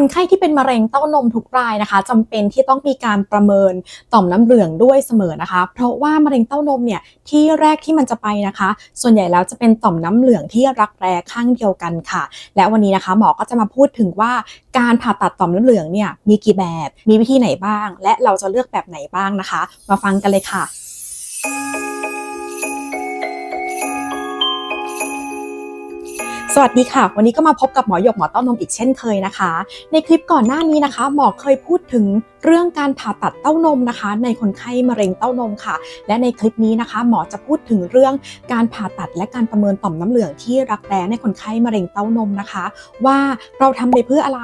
คนไข้ที่เป็นมะเร็งเต้านมทุกรายนะคะจำเป็นที่ต้องมีการประเมินต่อมน้ำเหลืองด้วยเสมอนะคะ เพราะว่ามะเร็งเต้านมเนี่ยที่แรกที่มันจะไปนะคะ ส่วนใหญ่แล้วจะเป็นต่อมน้ำเหลืองที่รักแร้ข้างเดียวกันค่ะ และวันนี้นะคะหมอก็จะมาพูดถึงว่าการผ่าตัดต่อมน้ำเหลืองเนี่ยมีกี่แบบ มีวิธีไหนบ้าง และเราจะเลือกแบบไหนบ้างนะคะ มาฟังกันเลยค่ะ วัสดีค่ะ วันนี้ก็มาพบกับหมอหยกหมอต้านมอีกเช่นเคยนะคะ ในคลิปก่อนหน้านี้นะคะ หมอเคยพูดถึงเรื่องการผ่าตัดเต้านมนะคะ ในคนไข้มะเร็งเต้านมค่ะ และในคลิปนี้นะคะ หมอจะพูดถึงเรื่องการผ่าตัดและการประเมินต่อมน้ำเหลืองที่รักแร้ในคนไข้มะเร็งเต้านมนะคะ ว่าเราทำไปเพื่ออะไร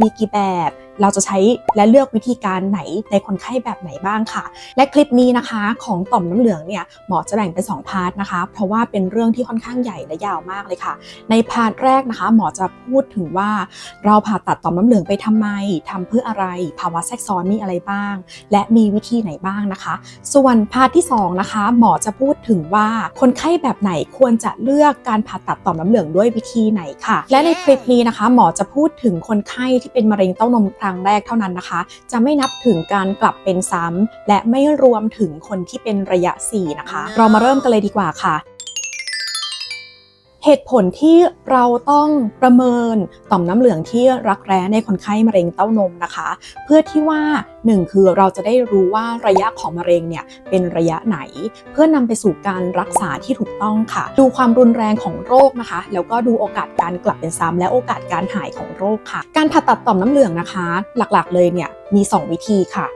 มีกี่แบบเราจะใช้และเลือกวิธีการไหนในคนไข้แบบไหนบ้างค่ะ และคลิปนี้นะคะของต่อมน้ำเหลืองเนี่ยหมอจะแบ่งเป็น 2 พาร์ทนะคะ เพราะว่าเป็นเรื่องที่ค่อนข้างใหญ่และยาวมากเลยค่ะ ในพาร์ทแรกนะคะ หมอจะพูดถึงว่าเราผ่าตัดต่อมน้ำเหลืองไปทำไมทำเพื่ออะไรภาวะแทรกซ้อนมีอะไรบ้าง และมีวิธีไหนบ้างนะคะ ส่วนพาร์ทที่2นะคะหมอจะพูดถึงว่าคนไข้แบบไหนควรจะเลือกการผ่าตัดต่อมน้ำเหลืองด้วยวิธีไหนค่ะ และในคลิปนี้นะคะ หมอจะพูดถึงคนไข้ที่เป็นมะเร็งเต้านมครั้งแรกเท่านั้นนะคะ จะไม่นับถึงการกลับเป็นซ้ำและไม่รวมถึงคนที่เป็นระยะ 4 นะคะ เรามาเริ่มกันเลยดีกว่าค่ะ เหตุผลที่เราต้องประเมินต่อมน้ำเหลืองที่รักแร้ในคนไข้มะเร็งเต้านมนะคะ เพื่อที่ว่า 1 คือเราจะได้รู้ว่าระยะของมะเร็งเนี่ยเป็นระยะไหน เพื่อนำไปสู่การรักษาที่ถูกต้องค่ะ ดูความรุนแรงของโรคนะคะ แล้วก็ดูโอกาสการกลับเป็นซ้ำและโอกาสการหายของโรคค่ะ การผ่าตัดต่อมน้ำเหลืองนะคะ หลักๆ เลยเนี่ยมี 2 วิธีค่ะ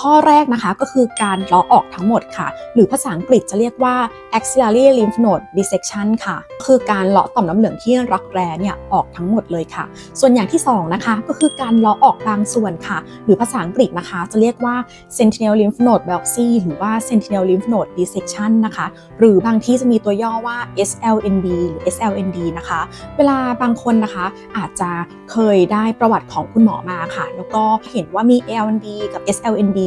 ข้อแรกนะคะก็คือการเลาะออกทั้งหมดค่ะ หรือภาษาอังกฤษจะเรียกว่า axillary lymph node dissection ค่ะ คือการเลาะต่อมน้ำเหลืองที่รักแร้เนี่ยออกทั้งหมดเลยค่ะ ส่วนอย่างที่2นะคะก็คือการเลาะออกบางส่วนค่ะ หรือภาษาอังกฤษนะคะจะเรียกว่า sentinel lymph node biopsy หรือว่า sentinel lymph node dissection นะคะ หรือบางที่จะมีตัวย่อว่า SLND หรือ SLND นะคะ เวลาบางคนนะคะอาจจะเคยได้ประวัติของคุณหมอมาค่ะ แล้วก็เห็นว่ามี LND กับ SLND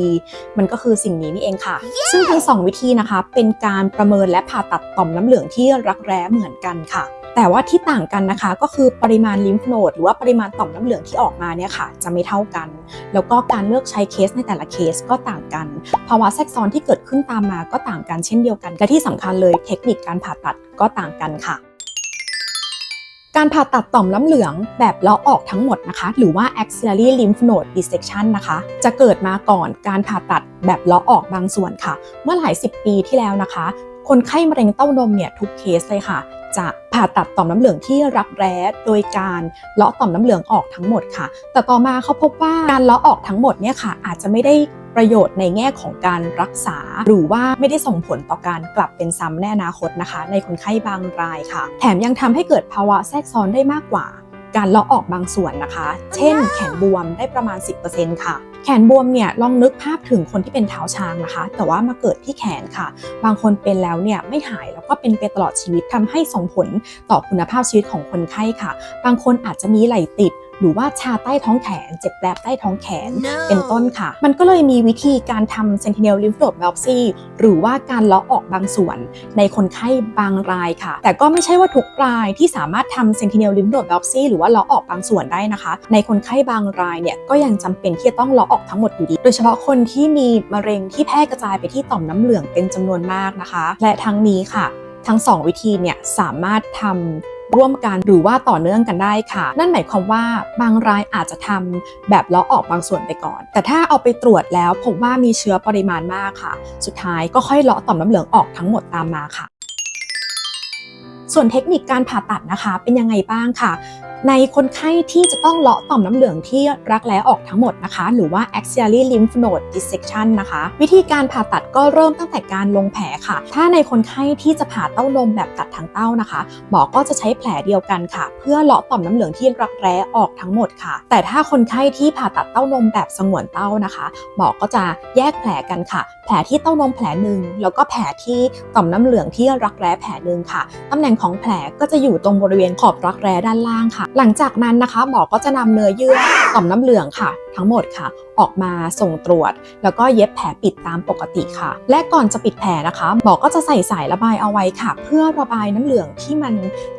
มันก็คือสิ่งนี้นี่เองค่ะซึ่งทั้งสองวิธีนะคะเป็นการประเมินและผ่าตัดต่อมน้ำเหลืองที่รักแร้เหมือนกันค่ะแต่ว่าที่ต่างกันนะคะก็คือปริมาณลิมฟโนดหรือว่าปริมาณต่อมน้ำเหลืองที่ออกมาเนี่ยค่ะ จะไม่เท่ากัน แล้วก็การเลือกใช้เคสในแต่ละเคสก็ต่างกัน ภาวะแทรกซ้อนที่เกิดขึ้นตามมาก็ต่างกันเช่นเดียวกัน และที่สำคัญเลยเทคนิคการผ่าตัดก็ต่างกันค่ะ การผ่าตัดต่อมน้ำเหลืองแบบเลาะออกทั้งหมดนะคะ หรือว่า axillary lymph node dissection นะคะ จะเกิดมาก่อนการผ่าตัดแบบเลาะออกบางส่วนค่ะ เมื่อหลายสิบปีที่แล้วนะคะ คนไข้มะเร็งเต้านมเนี่ยทุกเคสเลยค่ะ จะผ่าตัดต่อมน้ำเหลืองที่รักแร้โดยการเลาะต่อมน้ำเหลืองออกทั้งหมดค่ะ แต่ต่อมาเขาพบว่าการเลาะออกทั้งหมดเนี่ยค่ะ อาจจะไม่ได้ ประโยชน์ในแง่ของการรักษา หรือว่าไม่ได้ส่งผลต่อการกลับเป็นซ้ำในอนาคตนะคะ ในคนไข้บางรายค่ะ แถมยังทำให้เกิดภาวะแทรกซ้อนได้มากกว่า การเลาะออกบางส่วนนะคะ เช่น แขนบวมได้ประมาณ 10%ค่ะแขนบวมเนี่ยลองนึกภาพถึงคนที่เป็นเท้าช้างนะคะ แต่ว่ามาเกิดที่แขนค่ะ บางคนเป็นแล้วเนี่ยไม่หายแล้วก็เป็นไปตลอดชีวิตทำให้ส่งผลต่อคุณภาพชีวิตของคนไข้ค่ะ บางคนอาจจะมีไหล่ติด หรือว่าชาใต้ท้องแขน เจ็บแปลบใต้ท้องแขนเป็นต้นค่ะ มันก็เลยมีวิธีการทำ sentinel lymph node biopsy หรือว่าการเลาะออกบางส่วนในคนไข้บางรายค่ะ แต่ก็ไม่ใช่ว่าทุกรายที่สามารถทำ sentinel lymph node biopsy หรือว่าเลาะออกบางส่วนได้นะคะ ในคนไข้บางรายเนี่ยก็ยังจำเป็นที่จะต้องเลาะออกทั้งหมดอยู่ดี โดยเฉพาะคนที่มีมะเร็งที่แพร่กระจายไปที่ต่อมน้ำเหลืองเป็นจำนวนมากนะคะ และทั้งนี้ค่ะ ทั้ง 2 วิธีเนี่ยสามารถทำ ร่วมกันหรือว่าต่อเนื่องกันได้ค่ะ นั่นหมายความว่าบางรายอาจจะทำแบบเลาะออกบางส่วนไปก่อน แต่ถ้าเอาไปตรวจแล้วพบว่ามีเชื้อปริมาณมากค่ะ สุดท้ายก็ค่อยเลาะต่อมน้ำเหลืองออกทั้งหมดตามมาค่ะส่วนเทคนิคการผ่าตัดนะคะเป็นยังไงบ้างค่ะ ในคนไข้ที่จะต้องเลาะต่อมน้ำเหลืองที่รักแร้ออกทั้งหมดนะคะ หรือว่า axillary lymph node dissection นะคะ วิธีการผ่าตัดก็เริ่มตั้งแต่การลงแผลค่ะ ถ้าในคนไข้ที่จะผ่าเต้านมแบบตัดทางเต้านะคะหมอก็จะใช้แผลเดียวกันค่ะ เพื่อเลาะต่อมน้ำเหลืองที่รักแร้ออกทั้งหมดค่ะ แต่ถ้าคนไข้ที่ผ่าตัดเต้านมแบบสงวนเต้านะคะหมอก็จะแยกแผลกันค่ะ แผลที่เต้านมแผลหนึ่งแล้วก็แผลที่ต่อมน้ำเหลืองที่รักแร้แผลหนึ่งค่ะตำแหน่งของแผลก็จะอยู่ตรงบริเวณขอบรักแร้ด้านล่างค่ะหลังจากนั้นนะคะหมอก็จะนำเนื้อเยื่อต่อมน้ำเหลืองค่ะ ทั้งหมดค่ะ ออกมาส่งตรวจ แล้วก็เย็บแผลปิดตามปกติค่ะ และก่อนจะปิดแผลนะคะหมอก็จะใส่สายระบายเอาไว้ค่ะ เพื่อระบายน้ำเหลืองที่มัน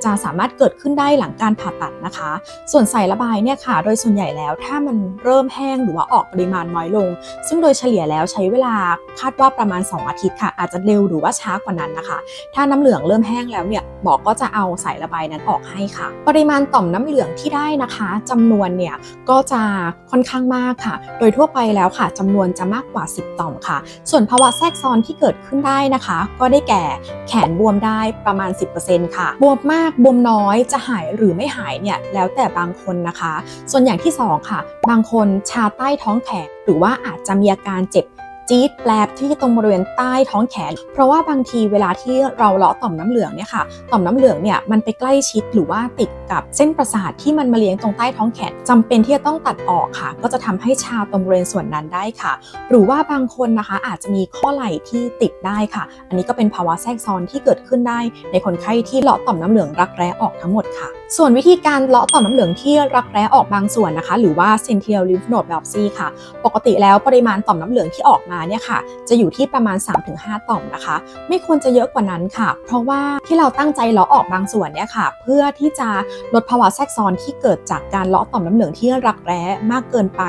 จะสามารถเกิดขึ้นได้หลังการผ่าตัดนะคะ ส่วนสายระบายเนี่ยค่ะ โดยส่วนใหญ่แล้วถ้ามันเริ่มแห้งหรือว่าออกปริมาณน้อยลง ซึ่งโดยเฉลี่ยแล้วใช้เวลาคาดว่าประมาณ 2 อาทิตย์ค่ะ อาจจะเร็วหรือว่าช้ากว่านั้นนะคะ ถ้าน้ำเหลืองเริ่มแห้งแล้วเนี่ย หมอก็จะเอาสายระบายนั้นออกให้ค่ะ ปริมาณต่อมน้ำเหลืองที่ได้นะคะจำนวนเนี่ยก็จะค่อนข้างมากค่ะ โดยทั่วไปแล้วค่ะจำนวนจะมากกว่า 10 ต่อมค่ะ ส่วนภาวะแทรกซ้อนที่เกิดขึ้นได้นะคะ ก็ได้แก่แขนบวมได้ประมาณ 10%ค่ะ บวมมากบวมน้อยจะหายหรือไม่หายเนี่ยแล้วแต่บางคนนะคะ ส่วนอย่างที่สองค่ะ บางคนชาใต้ท้องแขนหรือว่าอาจจะมีอาการเจ็บ จี๊ดแปลบที่ตรงบริเวณใต้ท้องแขน เพราะว่าบางทีเวลาที่เราเลาะต่อมน้ำเหลืองเนี่ยค่ะต่อมน้ำเหลืองเนี่ยมันไปใกล้ชิดหรือว่าติดกับเส้นประสาทที่มันมาเลี้ยงตรงใต้ท้องแขนจำเป็นที่จะต้องตัดออกค่ะ ก็จะทำให้ชาตรงบริเวณส่วนนั้นได้ค่ะ หรือว่าบางคนนะคะอาจจะมีข้อไหล่ที่ติดได้ค่ะ อันนี้ก็เป็นภาวะแทรกซ้อนที่เกิดขึ้นได้ ในคนไข้ที่เลาะต่อมน้ำเหลืองรักแร้ออกทั้งหมดค่ะส่วนวิธีการเลาะต่อมน้ำเหลืองที่รักแร้ออกบางส่วนนะคะ หรือว่า sentinel lymph node biopsy ค่ะ ปกติแล้วปริมาณต่อมน้ำเหลืองที่ออกมาเนี่ยค่ะจะอยู่ที่ประมาณ 3-5 ต่อมนะคะ ไม่ควรจะเยอะกว่านั้นค่ะ เพราะว่าที่เราตั้งใจเลาะออกบางส่วนเนี่ยค่ะ เพื่อที่จะลดภาวะแทรกซ้อนที่เกิดจากการเลาะต่อมน้ำเหลืองที่รักแร้มากเกินไป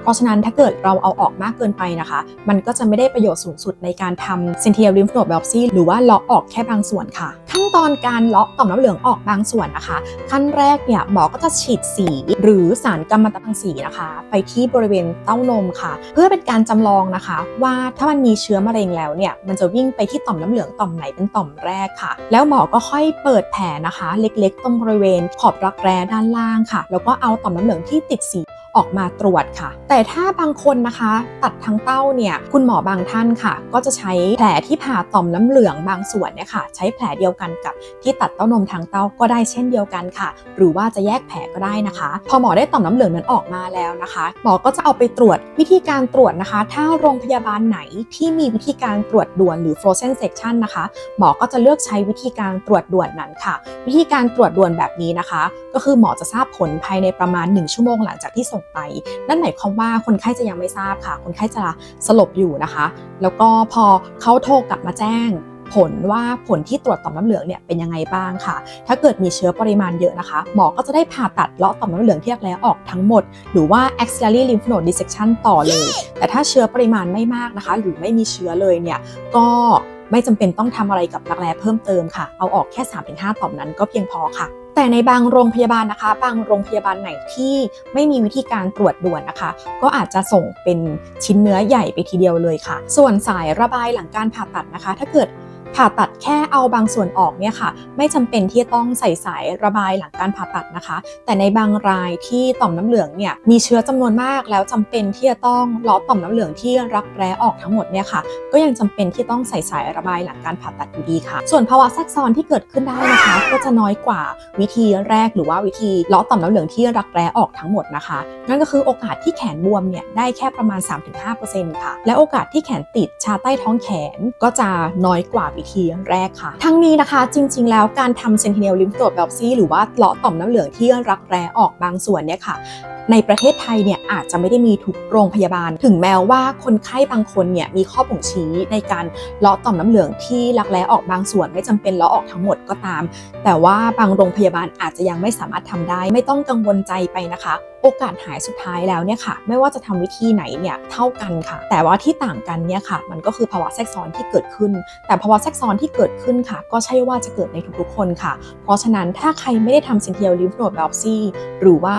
เพราะฉะนั้นถ้าเกิดเราเอาออกมากเกินไปนะคะ มันก็จะไม่ได้ประโยชน์สูงสุดในการทำ sentinel lymph node biopsy หรือว่าเลาะออกแค่บางส่วนค่ะ ตอนการเลาะต่อมน้ำเหลืองออกบางส่วนนะคะ ขั้นแรกเนี่ยหมอก็จะฉีดสี หรือสารกัมมันตรังสีนะคะ ไปที่บริเวณเต้านมค่ะ เพื่อเป็นการจำลองนะคะ ว่าถ้ามันมีเชื้อมะเร็งแล้วเนี่ยมันจะวิ่งไปที่ต่อมน้ำเหลืองต่อมไหนเป็นต่อมแรกค่ะ แล้วหมอก็ค่อยเปิดแผลนะคะ เล็กๆ ตรงบริเวณขอบรักแร้ด้านล่างค่ะ แล้วก็เอาต่อมน้ำเหลืองที่ติดสี ออกมาตรวจค่ะ แต่ถ้าบางคนนะคะ ตัดทั้งเต้าเนี่ยคุณหมอบางท่านค่ะ ก็จะใช้แผลที่ผ่าต่อมน้ำเหลืองบางส่วนเนี่ยค่ะใช้แผลเดียวกันกับที่ตัดเต้านมทางเต้าก็ได้เช่นเดียวกันค่ะ หรือว่าจะแยกแผลก็ได้นะคะ พอหมอได้ต่อมน้ำเหลืองนั้นออกมาแล้วนะคะ หมอก็จะเอาไปตรวจวิธีการตรวจนะคะ ถ้าโรงพยาบาลไหนที่มีวิธีการตรวจด่วนหรือ frozen section นะคะ หมอก็จะเลือกใช้วิธีการตรวจด่วนนั้นค่ะ วิธีการตรวจด่วนแบบนี้นะคะ ก็คือหมอจะทราบผลภายในประมาณ 1 ชั่วโมงหลังจากที่ส่งไป นั่นหมายความว่าคนไข้จะยังไม่ทราบค่ะ คนไข้จะสลบอยู่นะคะ แล้วก็พอเขาโทรกลับมาแจ้งผลว่าผลที่ตรวจต่อมน้ำเหลืองเนี่ยเป็นยังไงบ้างค่ะ ถ้าเกิดมีเชื้อปริมาณเยอะนะคะ หมอก็จะได้ผ่าตัดเลาะต่อมน้ำเหลืองที่รักแร้ออกทั้งหมด หรือว่า axillary lymph node dissection ต่อเลย แต่ถ้าเชื้อปริมาณไม่มากนะคะ หรือไม่มีเชื้อเลยเนี่ย ก็ไม่จำเป็นต้องทำอะไรกับรักแร้เพิ่มเติมค่ะ เอาออกแค่ 3-5 ต่อมนั้นก็เพียงพอค่ะ แต่ในบางโรงพยาบาลนะคะ บางโรงพยาบาลไหนที่ไม่มีวิธีการตรวจด่วนนะคะ ก็อาจจะส่งเป็นชิ้นเนื้อใหญ่ไปทีเดียวเลยค่ะ ส่วนสายระบายหลังการผ่าตัดนะคะ ถ้าเกิด ผ่าตัดแค่เอาบางส่วนออกเนี่ยค่ะ ไม่จำเป็นที่จะต้องใส่สายระบายหลังการผ่าตัดนะคะ แต่ในบางรายที่ต่อมน้ำเหลืองเนี่ยมีเชื้อจำนวนมากแล้วจำเป็นที่จะต้องลาะต่อมน้ำเหลืองที่รักแร้ออกทั้งหมดเนี่ยค่ะ ก็ยังจำเป็นที่ต้องใส่สายระบายหลังการผ่าตัดอยู่ดีค่ะ ส่วนภาวะแทรกซ้อนที่เกิดขึ้นได้นะคะ ก็จะน้อยกว่าวิธีแรกหรือว่าวิธีลาะต่อมน้ำเหลืองที่รักแร้ออกทั้งหมดนะคะ นั่นก็คือโอกาสที่แขนบวมเนี่ยได้แค่ประมาณ 3-5%ค่ะและโอกาสที่แขนติดชาใต้ท้องแขนก็จะน้อยกว่าวิธีแรกค่ะ ทั้งนี้นะคะจริง ๆ แล้วการทำ sentinel lymph node biopsy หรือว่าเลาะต่อมน้ำเหลืองที่รักแร้ออกบางส่วนเนี่ยค่ะ ในประเทศไทยเนี่ยอาจจะไม่ได้มีทุกโรงพยาบาล ถึงแม้ว่าคนไข้บางคนเนี่ยมีข้อบ่งชี้ในการเลาะต่อมน้ำเหลืองที่รักแร้ออกบางส่วนไม่จำเป็นเลาะออกทั้งหมดก็ตาม แต่ว่าบางโรงพยาบาลอาจจะยังไม่สามารถทำได้ ไม่ต้องกังวลใจไปนะคะ โอกาสหายสุดท้ายแล้วเนี่ยค่ะ ไม่ว่าจะทำวิธีไหนเนี่ยเท่ากันค่ะ แต่ว่าที่ต่างกันเนี่ยค่ะ มันก็คือภาวะแทรกซ้อนที่เกิดขึ้น แต่ภาวะแทรกซ้อนที่เกิดขึ้นค่ะ ก็ใช่ว่าจะเกิดในทุกๆคนค่ะ เพราะฉะนั้นถ้าใครไม่ได้ทำ sentinel lymph node biopsy หรือว่า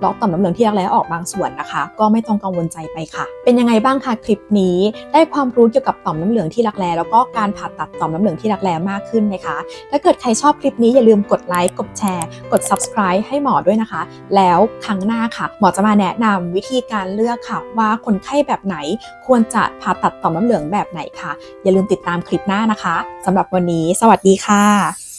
เลาะต่อมน้ำเหลืองที่รักแร้ออกบางส่วนนะคะ ก็ไม่ต้องกังวลใจไปค่ะ เป็นยังไงบ้างคะคลิปนี้ ได้ความรู้เกี่ยวกับต่อมน้ำเหลืองที่รักแร้แล้วก็การผ่าตัดต่อมน้ำเหลืองที่รักแร้มากขึ้นนะคะถ้าเกิดใครชอบคลิปนี้อย่าลืมกดไลค์กดแชร์ กด subscribe ให้หมอด้วยนะคะ แล้วครั้งหน้าค่ะ หมอจะมาแนะนำวิธีการเลือกค่ะ ว่าคนไข้แบบไหนควรจะผ่าตัดต่อมน้ำเหลืองแบบไหนค่ะ อย่าลืมติดตามคลิปหน้านะคะสำหรับวันนี้ สวัสดีค่ะ